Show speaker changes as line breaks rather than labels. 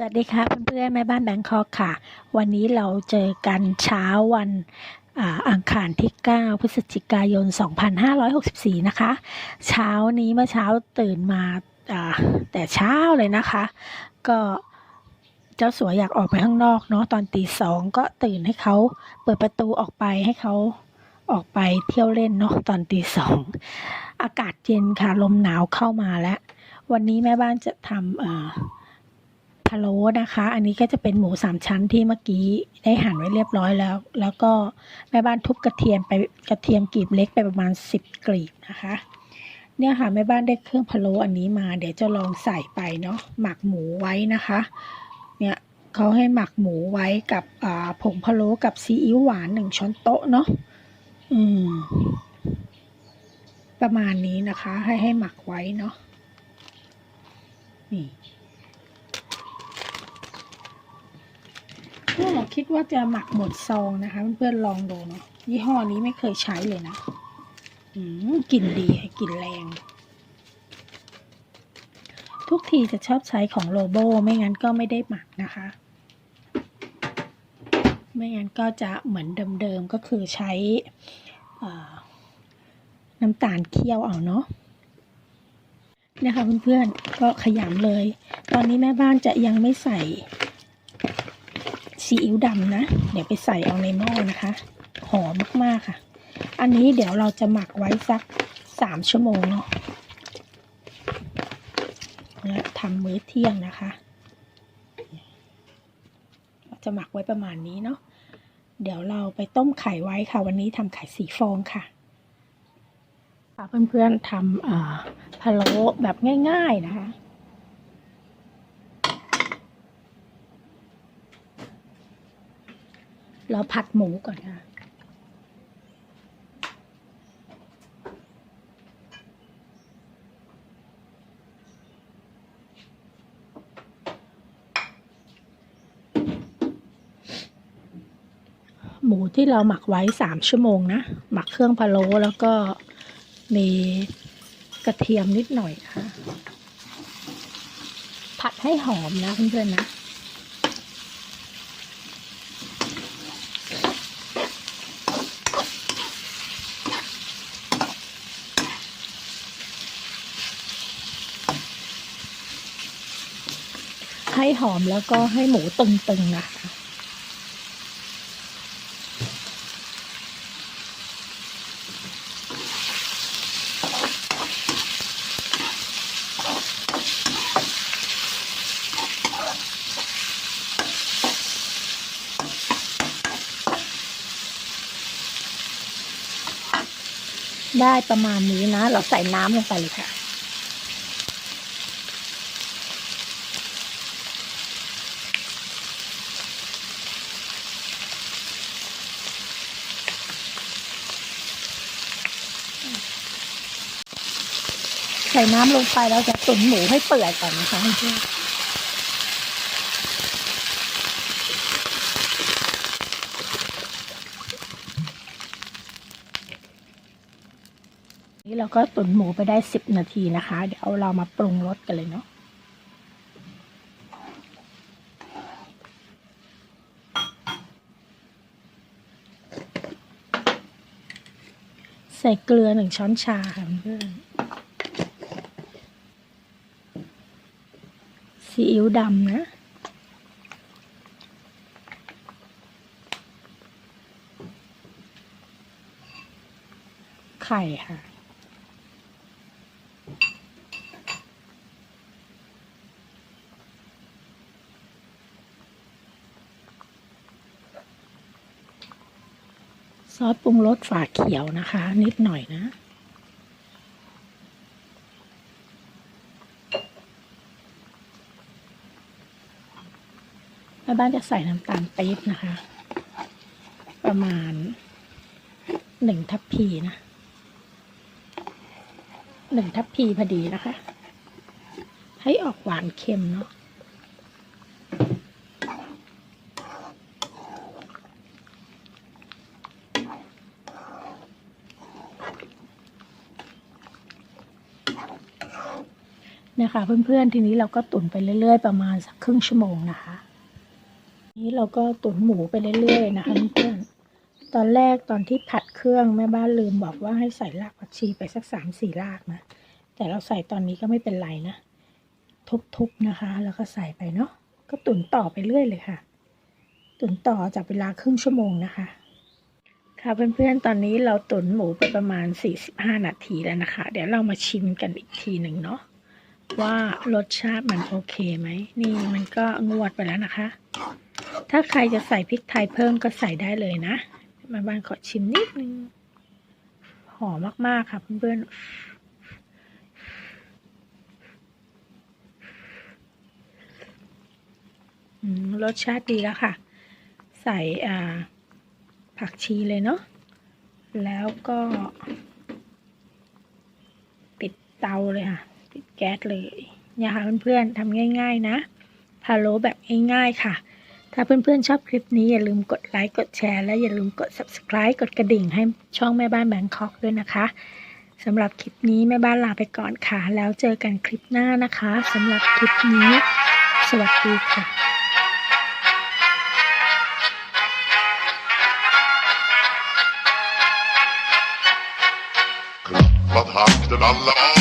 สวัสดีค่ะเพื่อนๆแม่บ้านแบงคอกค่ะ วันนี้เราเจอกันเช้าวันอังคารที่ 9 พฤศจิกายน 2564 นะคะ เช้านี้เมื่อเช้าตื่นมาแต่เช้าเลยนะคะ ก็เจ้าสัวอยากออกไปข้างนอกเนาะตอนตีสองก็ตื่นให้เขาเปิดประตูออกไปให้เขาออกไปเที่ยวเล่นเนาะตอนตีสองอากาศเย็นค่ะลมหนาวเข้ามาแล้ว วันนี้แม่บ้านจะทำ พะโล้นะคะ อันนี้ก็จะเป็นหมูสามชั้นที่เมื่อกี้ได้หั่นไว้เรียบร้อยแล้ว แล้วก็แม่บ้านทุบกระเทียมไปกระเทียมกรีบเล็กไปประมาณ 10กรีบนะคะ เนี่ยค่ะแม่บ้านได้เครื่องพะโล้อันนี้มา เดี๋ยวจะลองใส่ไปเนาะหมักหมูไว้นะคะ เนี่ยเขาให้หมักหมูไว้กับผงพะโล้กับซีอิ๊วหวานหนึ่งช้อนโต๊ะเนาะอืม ประมาณนี้นะคะ ให้ให้หมักไว้เนาะนี่ คิดว่าจะหมักหมดซองนะคะ เพื่อนๆลองดูเนาะยี่ห้อนี้ไม่เคยใช้เลยนะกลิ่นดีกลิ่นแรง ทุกทีจะชอบใช้ของโลโบไม่งั้นก็ไม่ได้หมักนะคะ ไม่งั้นก็จะเหมือนเดิมๆก็คือใช้น้ำตาลเคี่ยวเอาเนาะนี่ค่ะเพื่อนๆก็ขยำเลย ตอนนี้แม่บ้านจะยังไม่ใส่ ซีอิ๊วดำนะ เดี๋ยวไปใส่เอาในหม้อนะคะ หอมมากๆค่ะ อันนี้เดี๋ยวเราจะหมักไว้สักสามชั่วโมงเนาะแล้วทำมื้อเที่ยงนะคะจะหมักไว้ประมาณนี้เนาะ เดี๋ยวเราไปต้มไข่ไว้ค่ะ วันนี้ทำไข่สีฟองค่ะเพื่อนๆทำพะโล้แบบง่าย ๆนะคะ เราผัดหมูก่อนค่ะ หมูที่เราหมักไว้สามชั่วโมงนะ หมักเครื่องพะโล้แล้วก็มีกระเทียมนิดหน่อยค่ะ ผัดให้หอมนะเพื่อนๆนะ ให้หอมแล้วก็ให้หมูตึงๆนะคะได้ประมาณนี้นะ เราใส่น้ำลงไปเลยค่ะ ใส่น้ำลงไปเราจะตุ๋นหมูให้เปื่อยก่อนนะคะเพื่อนๆนี่เราก็ตุ๋นหมูไปได้สิบนาทีนะคะ เดี๋ยวเรามาปรุงรสกันเลยเนาะ ใส่เกลือหนึ่งช้อนชาค่ะเพื่อนซีอิ๊วดำนะไข่ค่ะ ซอสปรุงรสฝาเขียวนะคะ นิดหน่อยนะแม่บ้านจะใส่น้ำตาลปี๊บนะคะ ประมาณหนึ่งทัพพีนะหนึ่งทัพพีพอดีนะคะ ให้ออกหวานเค็มเนาะ นะคะเพื่อนๆทีนี้เราก็ตุ๋นไปเรื่อย ๆ ประมาณสักครึ่งชั่วโมงนะคะนี้เราก็ตุ๋นหมูไปเรื่อย ๆ นะคะเพื่อนๆตอนแรกตอนที่ผัดเครื่องแม่บ้านลืมบอกว่าให้ใส่รากผักชีไปสักสามสี่รากนะแต่เราใส่ตอนนี้ก็ไม่เป็นไรนะทุบๆนะคะ แล้วก็ใส่ไปเนาะก็ตุ๋นต่อไปเรื่อยเลยค่ะ ตุ๋นต่อจากเวลาครึ่งชั่วโมงนะคะ ค่ะเพื่อนๆตอนนี้เราตุ๋นหมูไปประมาณ 45 นาทีแล้วนะคะ เดี๋ยวเรามาชิมกันอีกทีหนึ่งเนาะ ว่ารสชาติมันโอเคไหม นี่มันก็งวดไปแล้วนะคะ ถ้าใครจะใส่พริกไทยเพิ่มก็ใส่ได้เลยนะ มาบานขอชิมนิดนึง หอมมากๆค่ะเพื่อนๆรสชาติดีแล้วค่ะ ใส่ผักชีเลยเนาะ แล้วก็ ปิดเตาเลยค่ะ ปิดแก๊สเลยนี่ยค่ะเพื่อนๆทำง่าย ๆ นะพาโลแบบง่ายๆค่ะ ถ้าเพื่อนๆชอบคลิปนี้อย่าลืมกดไลค์กดแชร์และอย่าลืมกด subscribe กดกระดิ่งให้ช่องแม่บ้านแบงคอกด้วยนะคะสำหรับคลิปนี้แม่บ้านลาไปก่อนค่ะ แล้วเจอกันคลิปหน้านะคะสำหรับคลิปนี้ สวัสดีค่ะ
Klappat hakten alla